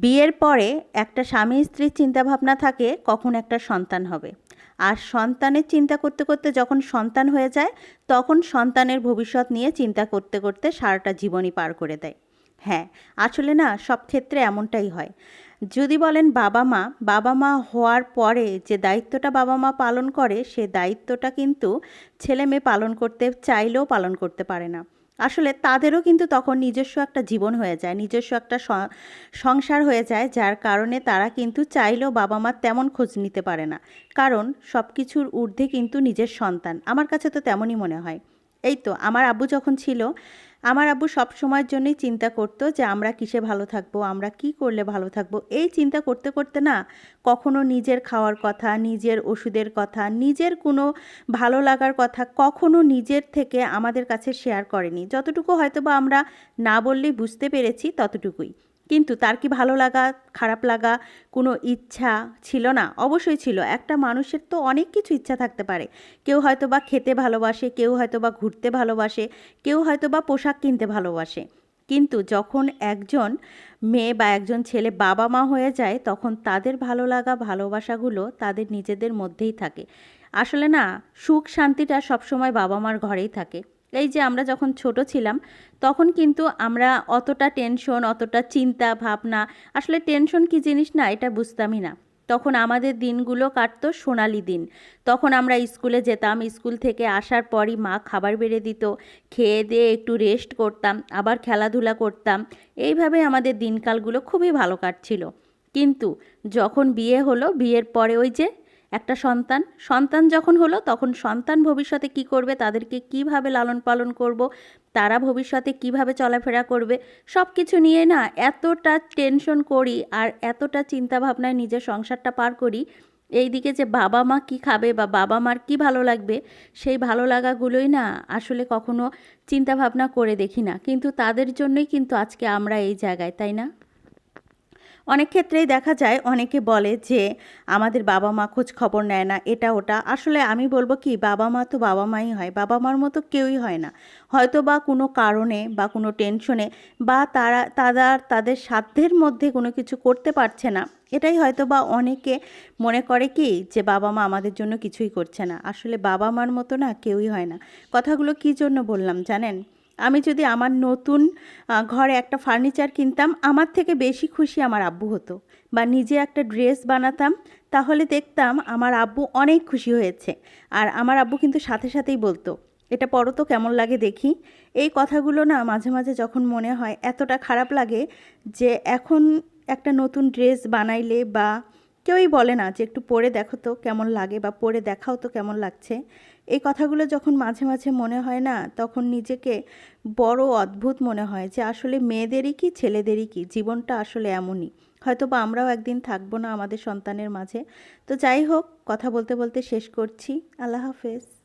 বিয়ের পরে একটা স্বামী স্ত্রীর চিন্তাভাবনা থাকে, কখন একটা সন্তান হবে। আর সন্তানের চিন্তা করতে করতে যখন সন্তান হয়ে যায়, তখন সন্তানের ভবিষ্যৎ নিয়ে চিন্তা করতে করতে সারাটা জীবনই পার করে দেয়। হ্যাঁ আসলে না, সব ক্ষেত্রে এমনটাই হয়। যদি বলেন বাবা মা বাবা মা হওয়ার পরে যে দায়িত্বটা বাবা মা পালন করে, সে দায়িত্বটা কিন্তু ছেলে মেয়ে পালন করতে চাইলেও পালন করতে পারে না। আসলে তাদেরও কিন্তু তখন নিজস্ব একটা জীবন হয়ে যায়, নিজস্ব একটা সংসার হয়ে যায়, যার কারণে তারা কিন্তু চাইলেও বাবা মার তেমন খোঁজ নিতে পারে না। কারণ সব কিছুর ঊর্ধ্বে কিন্তু নিজের সন্তান। আমার কাছে তো তেমনই মনে হয়। এই তো, আমার আব্বু যখন ছিল, আমার আব্বু সব সময়ের জন্যই চিন্তা করতো যে আমরা কিসে ভালো থাকব, আমরা কি করলে ভালো থাকব। এই চিন্তা করতে করতে না, কখনো নিজের খাওয়ার কথা, নিজের ওষুধের কথা, নিজের কোনো ভালো লাগার কথা কখনো নিজের থেকে আমাদের কাছে শেয়ার করেনি। যতটুকু হয়তো বা আমরা না বললেই বুঝতে পেরেছি ততটুকুই। কিন্তু তার কি ভালো লাগা, খারাপ লাগা কোনো ইচ্ছা ছিল না? অবশ্যই ছিল। একটা মানুষের তো অনেক কিছু ইচ্ছা থাকতে পারে। কেউ হয়তো বা খেতে ভালোবাসে, কেউ হয়তো বা ঘুরতে ভালোবাসে, কেউ হয়তো বা পোশাক কিনতে ভালোবাসে। কিন্তু যখন একজন মেয়ে বা একজন ছেলে বাবা মা হয়ে যায়, তখন তাদের ভালো লাগা, ভালোবাসাগুলো তাদের নিজেদের মধ্যেই থাকে। আসলে না, সুখ শান্তিটা সবসময় বাবা মার ঘরেই থাকে। এই যে আমরা যখন ছোট ছিলাম, তখন কিন্তু আমরা অতটা টেনশন অতটা চিন্তা, ভাবনা, আসলে টেনশন কি জিনিস না এটা বুঝতামই না। তখন আমাদের দিনগুলো কাটতো সোনালি দিন। তখন আমরা স্কুলে যেতাম, স্কুল থেকে আসার পরই মা খাবার বেড়ে দিত, খেয়ে দিয়ে একটু রেস্ট করতাম, আবার খেলাধুলা করতাম। এইভাবে আমাদের দিনকালগুলো খুবই ভালো কাটছিল। কিন্তু যখন বিয়ে হলো, বিয়ের পরে ওই যে একটা সন্তান সন্তান যখন হলো তখন সন্তান ভবিষ্যতে কি করবে, তাদেরকে কীভাবে লালন পালন করব, তারা ভবিষ্যতে কীভাবে চলাফেরা করবে সব কিছু নিয়ে না এতটা টেনশন করি আর এতটা চিন্তা ভাবনায় নিজের সংসারটা পার করি এই দিকে যে বাবা মা কি খাবে বা বাবা মার কি ভালো লাগবে, সেই ভালো লাগাগুলোই না আসলে কখনো চিন্তা ভাবনা করে দেখি না। কিন্তু তাদের জন্যই কিন্তু আজকে আমরা এই জায়গায়, তাই না? অনেক ক্ষেত্রেই দেখা যায়, অনেকে বলে যে আমাদের বাবা মা খোঁজ খবর নেয় না, এটা ওটা। আসলে আমি বলব কি, বাবা মা তো বাবা মাই হয়, বাবা মার মতো কেউই হয় না। হয়তো বা কোনো কারণে বা কোনো টেনশনে বা তারা তারা তাদের সাধ্যের মধ্যে কোনো কিছু করতে পারছে না। এটাই হয়তো বা অনেকে মনে করে কি, যে বাবা মা আমাদের জন্য কিছুই করছে না। আসলে বাবা মার মতো না, কেউই হয় না। কথাগুলো কী জন্য বললাম জানেন? আমি যদি আমার নতুন ঘরে একটা ফার্নিচার কিনতাম, আমার থেকে বেশি খুশি আমার আব্বু হতো। বা নিজে একটা ড্রেস বানাতাম, তাহলে দেখতাম আমার আব্বু অনেক খুশি হয়েছে। আর আমার আব্বু কিন্তু সাথে সাথেই বলতো, এটা পরো তো, কেমন লাগে দেখি? এই কথাগুলো না মাঝে মাঝে যখন মনে হয়, এতটা খারাপ লাগে যে এখন একটা নতুন ড্রেস বানাইলে বা কেউই বলে না যে একটু পড়ে দেখো তো কেমন লাগে বা পড়ে দেখাও তো কেমন লাগছে। এই কথাগুলো যখন মাঝে মাঝে মনে হয় না, তখন নিজেকে বড় অদ্ভুত মনে হয় যে আসলে মেয়েদেরই কি, ছেলেদেরই কি? জীবনটা আসলে এমনই। হয়তো বা আমরাও একদিন থাকব না আমাদের সন্তানের মাঝে। তো যাই হোক, কথা বলতে বলতে শেষ করছি। আল্লাহ হাফেজ।